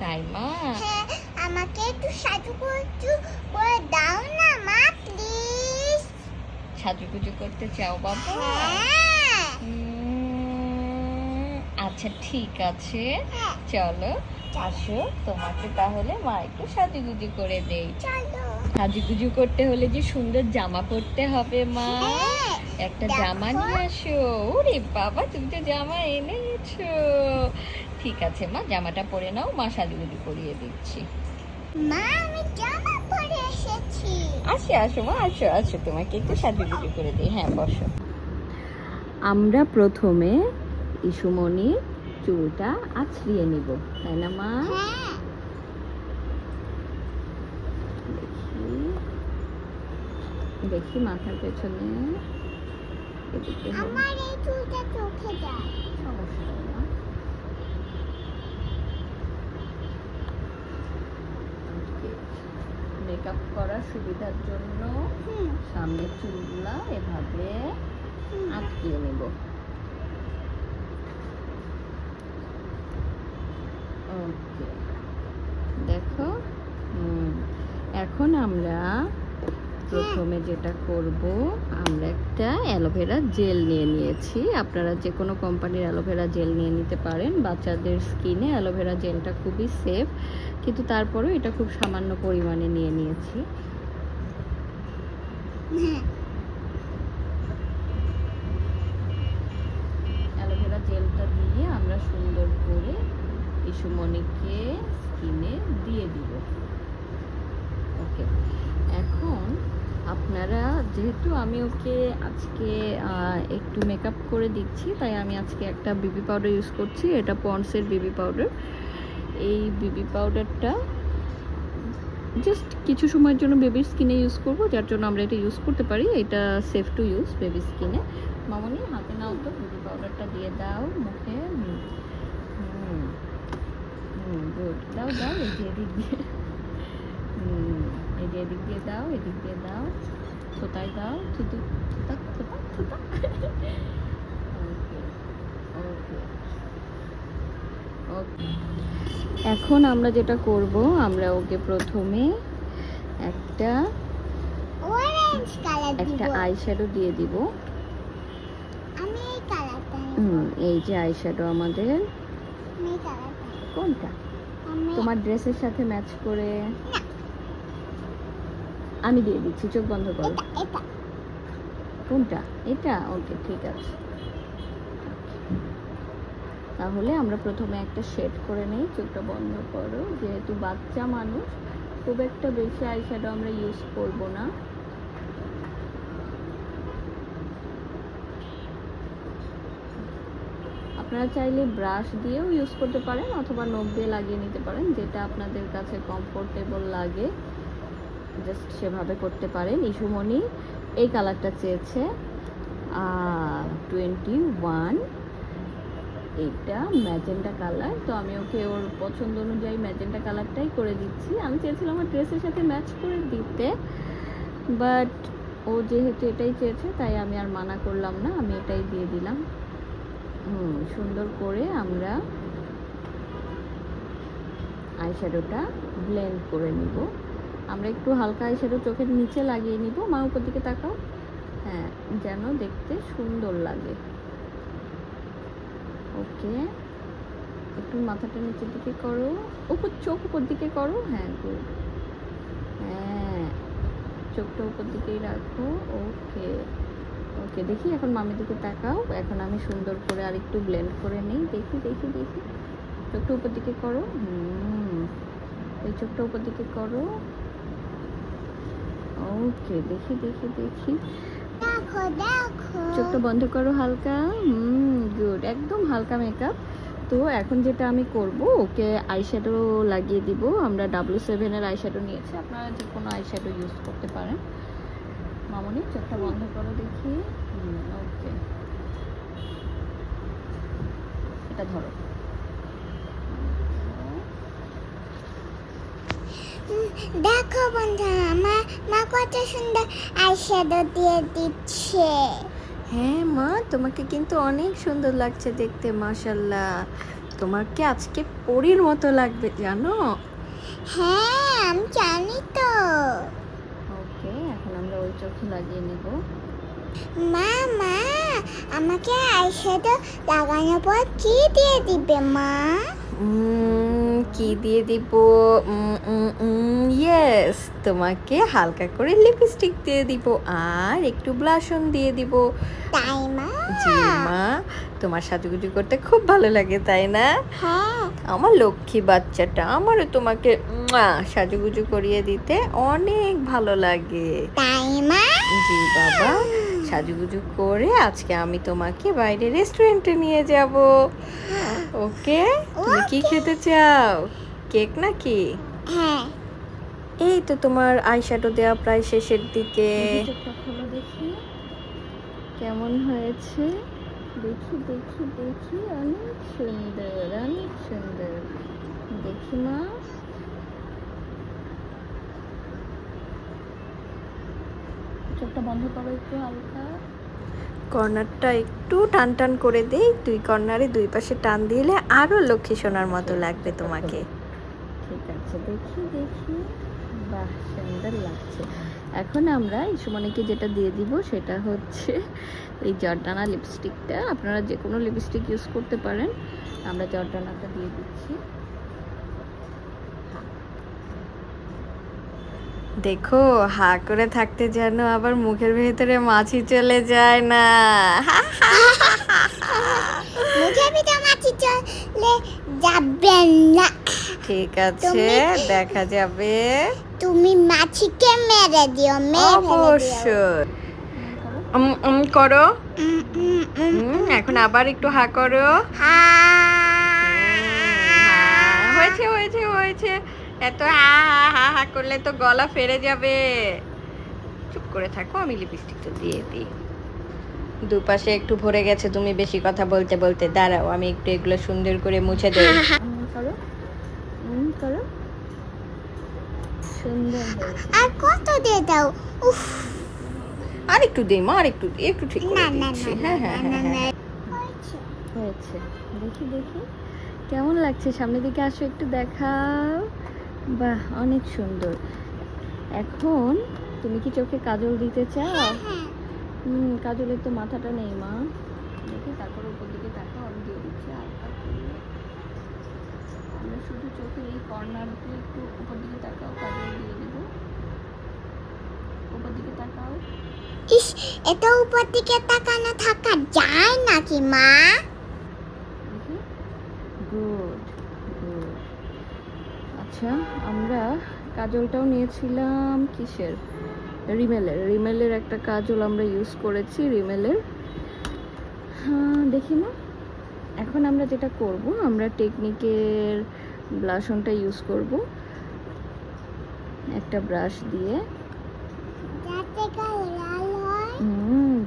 তাই মা? হ্যাঁ আমাকে একটু সাজুগুজু করে দাও না মা প্লিজ সাজুগুজু করতে চাও বাবা? হ্যাঁ। আচ্ছা ঠিক আছে। হ্যাঁ। চলো আসো তোমাকে তাহলে মা একটু সাজুগুজু করে দেই। সাজুগুজু করতে হলে যে সুন্দর জামা পরতে হবে মা। একটা জামা নিয়ে আসো। ওরে বাবা তুমি তো জামা এনেছো। ঠিক আছে মা। জামাটা পরে নাও মা সাজুগুজু করিয়ে দিচ্ছি। মা আমি জামা পরে এসেছি। আসো আসো মা। আসো আসো। তোমাকে একটু সাজুগুজু করে দিই। হ্যাঁ বসো। আমরা প্রথমে ইসুমণির চুলটা আছড়িয়ে নিব তাই না মা? হ্যাঁ। দেখি দেখি মাথার পেছনে। আমার এই চুলটা চোখে যায়। সমস্যা নেই মা। মেকআপ করার সুবিধার জন্য সামনের চুলগুলা এভাবে আটকিয়ে নেব। ওকে। দেখো হুম এখন আমরা প্রথমে যেটা করব আমরা একটা অ্যালোভেরা জেল নিয়ে নিয়েছি। আপনারা যে কোনো কোম্পানির অ্যালোভেরা জেল নিয়ে নিতে পারেন। বাচ্চাদের স্কিনে অ্যালোভেরা জেলটা খুবই সেফ। কিন্তু তারপরেও এটা খুব সামান্য পরিমাণে নিয়ে নিয়েছি। অ্যালোভেরা জেলটা দিয়ে আমরা সুন্দর করে ইসুমণিকে স্কিনে দিয়ে দিব। ওকে, এখন আপনারা যেহেতু আমি ওকে আজকে একটু মেকআপ করে দিচ্ছি, তাই আমি আজকে একটা বিবি পাউডার ইউজ করছি, এটা পন্ডসের বিবি পাউডার এই বিবি পাউডারটা জাস্ট কিছু সময়ের জন্য বেবির স্কিনে ইউজ করব, যার জন্য আমরা এটা ইউজ করতে পারি। এটা সেফ টু ইউজ বেবি স্কিনে মামনি, হাতে নাও তো বিউটি পাউডারটা দিয়ে দাও মুখে। গুড দাও দাও, এদিক দিয়ে। এই যে এদিক দিয়ে দাও, এদিক দিয়ে দাও। থোতায় দাও, থুতু থুতা থুতা থুতা ওকে ওকে ওকে এখন আমরা যেটা করব আমরা ওকে প্রথমে একটা অরেঞ্জ কালার দিব। একটা আই শ্যাডো দিয়ে দিব। আমি এই কালারটা হুম এই যে আই শ্যাডো আমাদের। কোনটা? তোমার ড্রেসের সাথে ম্যাচ করে আমি দিয়ে দিচ্ছি চোখ বন্ধ করো। কোনটা? এটা? ওকে ঠিক আছে। তাহলে আমরা প্রথমে একটা শেড করে নেই, চোখটা বন্ধ করো। যেহেতু বাচ্চা মানুষ, খুব একটা বেশি আই শ্যাডো আমরা ইউজ করব না। আপনারা চাইলে ব্রাশ দিয়েও ইউজ করতে পারেন অথবা নখ দিয়ে লাগিয়ে নিতে পারেন, যেটা আপনাদের কাছে কমফোর্টেবল লাগে। জাস্ট সেভাবে করতে পারেন। ইস্যুমণি এই কালারটা চেয়েছে টোয়েন্টি ওয়ান এটা ম্যাজেন্টা কালার। তো আমি ওকে ওর পছন্দ অনুযায়ী ম্যাজেন্টা কালারটাই করে দিচ্ছি। আমি চেয়েছিলাম আমার ড্রেসের সাথে ম্যাচ করে দিতে, বাট ও যেহেতু এটাই চেয়েছে, তাই আমি আর মানা করলাম না, আমি এটাই দিয়ে দিলাম। হুম, সুন্দর করে আমরা আইশ্যাডোটা ব্লেন্ড করে নিব। আমরা একটু হালকা আইশ্যাডো চোখের নিচে লাগিয়ে নিব। মা, উপর দিকে তাকাও। হ্যাঁ যেন দেখতে সুন্দর লাগে। ওকে। একটু মাথাটা নিচের দিকে করো। উপর, চোখ উপর দিকে করো। হ্যাঁ গুড হ্যাঁ চোখটা উপর দিকেই রাখো। ওকে। ওকে, দেখি এখন মামির দিকে তাকাও। এখন আমি সুন্দর করে আর একটু ব্লেন্ড করে নিই। দেখি দেখি দেখি। চোখটা উপর দিকে করো। হুম। এই চোখটা উপর দিকে করো। ওকে, দেখি দেখি দেখি। চোখটা বন্ধ করো হালকা। হুম গুড একদম হালকা মেকআপ তো এখন যেটা আমি করব, ওকে আইশ্যাডো লাগিয়ে দিব। আমরা ডাব্লিউ সেভেনের আইশ্যাডো নিয়েছি। আপনারা যে কোনো আইশ্যাডো ইউজ করতে পারেন। মামনি, চোখটা বন্ধ করো দেখি। ওকে এটা ধরো। দেখো বন্ধু আমার মা কত সুন্দর আইশ্যাডো দিয়ে দিচ্ছে। হ্যাঁ মা তোমাকে কিন্তু অনেক সুন্দর লাগছে দেখতে মাশাল্লাহ তোমাকে আজকে পরীর মতো লাগবে জানো? হ্যাঁ আমি জানি তো। ওকে এখন আমরা ওই চোখে লাগিয়ে নেব। মা মা আমাকে আইশ্যাডো লাগানোর পর কি দিয়ে দিবে মা? কি দিয়ে দিব? ইয়েস তোমাকে হালকা করে লিপস্টিক দিয়ে দিব আর একটু ব্লাশন দিয়ে দিব। তাই মা। জি মা তোমার সাজুগুজু করতে খুব ভালো লাগে তাই না? হ্যাঁ। আমার লক্ষ্মী বাচ্চাটা আমারও তোমাকে সাজুগুজু করিয়ে দিতে অনেক ভালো লাগে। তাই মা। জি বাবা সাজুগুজু করে আজকে আমি তোমাকে বাইরে রেস্টুরেন্টে নিয়ে যাব। ওকে তুমি কি খেতে চাও? কেক নাকি? হ্যাঁ। এই তো তোমার আইশ্যাডো দেওয়া প্রায় শেষের দিকে। দেখি। কেমন হয়েছে? দেখি দেখি দেখি। অনেক সুন্দর অনেক সুন্দর। দেখি মা। চোখটা বন্ধ করো একটু হালকা। কর্নারটা একটু টান টান করে দেই, দুই কর্নারে দুই পাশে টান দিলে আরও লক্ষ্মী সোনার মতো লাগবে তোমাকে। ঠিক আছে, দেখি দেখি। বাহ, সুন্দর লাগছে। এখন আমরা এই সুমনিকে যেটা দিয়ে দিব সেটা হচ্ছে এই জর্দানা লিপস্টিকটা। আপনারা যে কোনো লিপস্টিক ইউজ করতে পারেন। আমরা জর্দানাটা দিয়ে দিচ্ছি। দেখো হা করে থাকতে যেন আবার মুখের ভেতরে মাছি চলে যায় না। মুখে পিঠে মাছি চলে যাবে না। ঠিক আছে দেখা যাবে। তুমি মাছিকে মেরে দিও অবশ্যই। করো। এখন আবার একটু হা করো। হ্যাঁ, হয়েছে হয়েছে হয়েছে। এত হা হা হা হা করলে তো গলা ফেরে যাবে। চুপ করে থাকো আমি লিপস্টিকটা দিয়ে দিই। দুপাশে একটু ভরে গেছে তুমি বেশি কথা বলতে বলতে দাঁড়াও আমি একটু এগুলো সুন্দর করে মুছে করো করো সুন্দর আর কত দিয়ে দাও? উফ। আর একটু দিই মা আর একটু দিই, একটু ঠিক করে না না দিচ্ছি। হ্যাঁ হ্যাঁ হ্যাঁ হ্যাঁ। হয়েছে। দেখি দেখি। কেমন লাগছে? সামনের দিকে আসো একটু দেখাও। বাহ অনেক সুন্দর। এখন তুমি কি চোখে কাজল দিতে চাও? হ্যাঁ হুম কাজলের তো মাথাটা নেই মা। দেখি তারপর উপর দিকে তাকাও আমি দিয়ে দিচ্ছি হালকা আমরা শুধু চোখের এই কর্নার দিয়ে একটু উপর দিকে তাকাও কাজল দিয়ে দিব। উপর দিকে তাকাও। ইস এত উপর দিকে তাকানো থাকা যায় নাকি মা? গুড আচ্ছা আমরা কাজলটাও নিয়েছিলাম কিসের? রিমেলের। রিমেলের একটা কাজল আমরা ইউজ করেছি রিমেলের। হ্যাঁ দেখি না। এখন আমরা যেটা করব আমরা টেকনিকের ব্লাশনটা ইউজ করব। একটা ব্রাশ দিয়ে।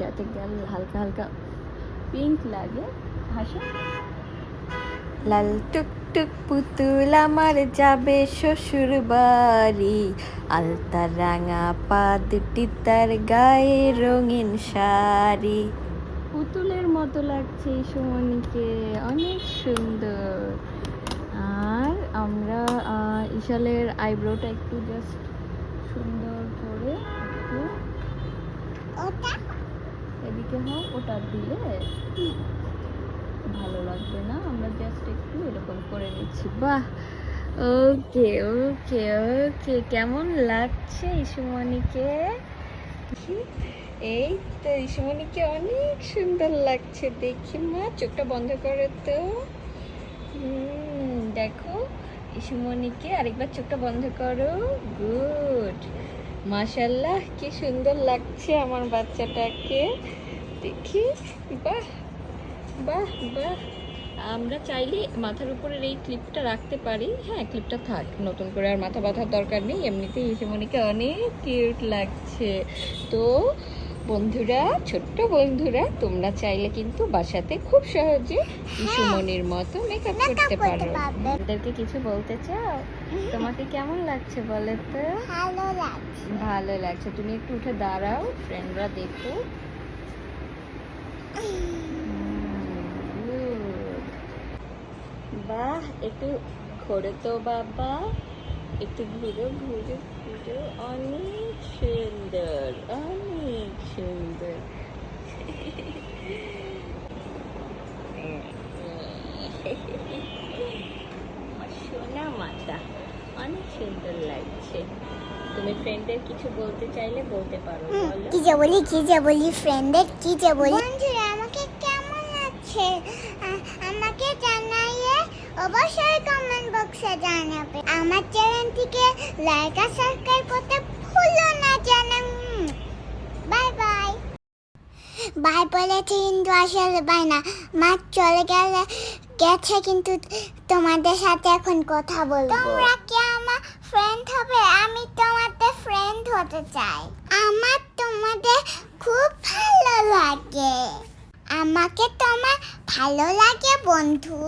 যাতে গাল হালকা হালকা পিঙ্ক লাগে। হাসো? লাল টুকটুক পুতুল আমার যাবে শ্বশুর বাড়ি। আলতা রাঙা পা দুটি তার গায়ে রঙিন শাড়ি। পুতুলের মতো লাগছে এই সুমনিকে অনেক সুন্দর। আর আমরা ইশালের আইব্রোটা একটু জাস্ট সুন্দর করে একটু এদিকে হোক ওটা দিলে ভালো লাগবে না। আমরা জাস্ট একটু এরকম করে নিচ্ছি। বাহ! ওকে ওকে ওকে কেমন লাগছে ইসুমণিকে এই তো ইসুমণিকে অনেক সুন্দর লাগছে। দেখি মা, চোখটা বন্ধ করে তো। দেখো ইসুমণিকে আরেকবার চোখটা বন্ধ করো। গুড মাশাল্লাহ কি সুন্দর লাগছে আমার বাচ্চাটাকে। দেখি, বাহ! বাহ বাহ। আমরা চাইলে মাথার উপরের এই ক্লিপটা রাখতে পারি। হ্যাঁ ক্লিপটা থাক নতুন করে আর মাথা বাঁধার দরকার নেই। এমনিতেই ইসেমনিকে অনেক কিউট লাগছে। তো বন্ধুরা ছোট্ট বন্ধুরা তোমরা চাইলে কিন্তু বাসাতে খুব সহজে ইসুমনির মতো মেকআপ করতে পারো। ওদেরকে কিছু বলতে চাও? তোমাকে কেমন লাগছে বলে তো? ভালো লাগছে। ভালো লাগছে। তুমি একটু উঠে দাঁড়াও ফ্রেন্ডরা দেখো। বাহ একটু ঘোরো তো বাবা। একটু ঘুরো ঘুরো ঘুরো। অনেক সুন্দর অনেক সুন্দর। আমার সোনা মাথা অনেক সুন্দর লাগছে। তুমি ফ্রেন্ডের কিছু বলতে চাইলে বলতে পারো কি যে বলি কি যা বলি ফ্রেন্ডের কি যা বলি। বন্ধুরা আমাকে কেমন লাগছে? আমাকে জানাইয়ে অবশ্যই কমেন্ট বক্সে জানাবে। আমার চ্যানেলটিকে লাইক আর সাবস্ক্রাইব করতে ভুলো না জানান বাই বাই বাই বলেছে কিন্তু আসলে বাই না। মা চলে গেলে গেছে কিন্তু তোমাদের সাথে এখন কথা বলব। তোমরা কি আমার ফ্রেন্ড হবে? আমি তোমাদের ফ্রেন্ড হতে চাই। আমার তোমাদের খুব ভালো লাগে। আমাকে তোমার ভালো লাগে বন্ধু।